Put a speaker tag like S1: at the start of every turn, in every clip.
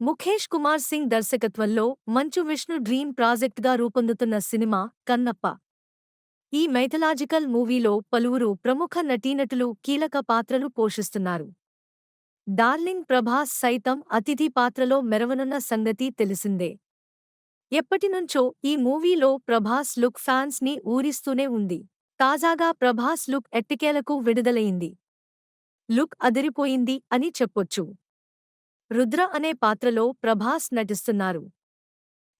S1: ముఖేష్ కుమార్ సింగ్ దర్శకత్వంలో మంచు విష్ణు డ్రీమ్ ప్రాజెక్ట్గా రూపొందుతున్న సినిమా కన్నప్ప. ఈ మైథలాజికల్ మూవీలో పలువురు ప్రముఖ నటీనటులు కీలక పాత్రలు పోషిస్తున్నారు. డార్లింగ్ ప్రభాస్ సైతం అతిథి పాత్రలో మెరవనున్న సంగతి తెలిసిందే. ఎప్పటినుంచో ఈ మూవీలో ప్రభాస్ లుక్ ఫ్యాన్స్ని ఊరిస్తూనే ఉంది. తాజాగా ప్రభాస్ లుక్ ఎట్టికేలకు విడుదలయింది లుక్ అదిరిపోయింది అని చెప్పొచ్చు. రుద్ర అనే పాత్రలో ప్రభాస్ నటిస్తున్నారు.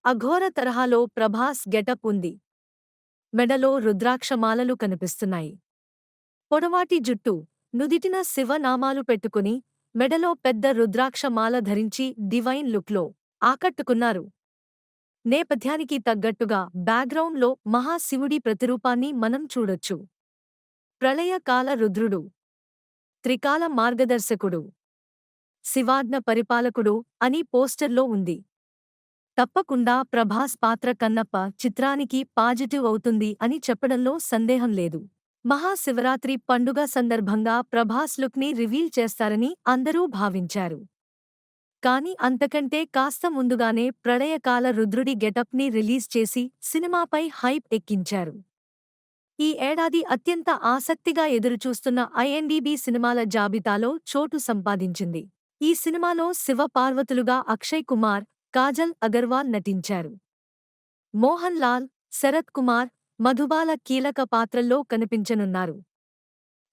S1: అఘోర తరహాలో ప్రభాస్ గెటప్ ఉంది. మెడలో రుద్రాక్షమాలలు కనిపిస్తున్నాయి. పొడవాటి జుట్టు నుదిటిన శివనామాలు పెట్టుకుని మెడలో పెద్ద రుద్రాక్షమాల ధరించి డివైన్ లుక్లో ఆకట్టుకున్నారు. నేపథ్యానికి తగ్గట్టుగా బ్యాక్గ్రౌండ్లో మహాశివుడి ప్రతిరూపాన్ని మనం చూడొచ్చు. ప్రళయకాల రుద్రుడు త్రికాల మార్గదర్శకుడు. శివాజ్ఞ పరిపాలకుడు అని పోస్టర్లో ఉంది. తప్పకుండా ప్రభాస్ పాత్ర కన్నప్ప చిత్రానికి పాజిటివ్ అవుతుంది అని చెప్పడంలో సందేహం లేదు. మహాశివరాత్రి పండుగ సందర్భంగా ప్రభాస్ లుక్ని రివీల్ చేస్తారని అందరూ భావించారు. కాని అంతకంటే కాస్త ముందుగానే ప్రళయకాల రుద్రుడి గెటప్ని రిలీజ్ చేసి సినిమాపై హైప్ ఎక్కించారు. ఈ ఏడాది అత్యంత ఆసక్తిగా ఎదురుచూస్తున్న ఐఎన్డీబీ సినిమాల జాబితాలో చోటు సంపాదించింది. ఈ సినిమాలో శివ పార్వతులుగా అక్షయ్ కుమార్ కాజల్ అగర్వాల్ నటించారు. మోహన్ లాల్ శరత్ కుమార్ మధుబాల కీలక పాత్రల్లో కనిపించనున్నారు.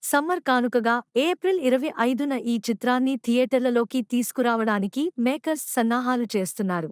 S1: సమ్మర్ కానుకగా ఏప్రిల్ ఇరవై ఐదున ఈ చిత్రాన్ని థియేటర్లలోకి తీసుకురావడానికి మేకర్స్ సన్నాహాలు చేస్తున్నారు.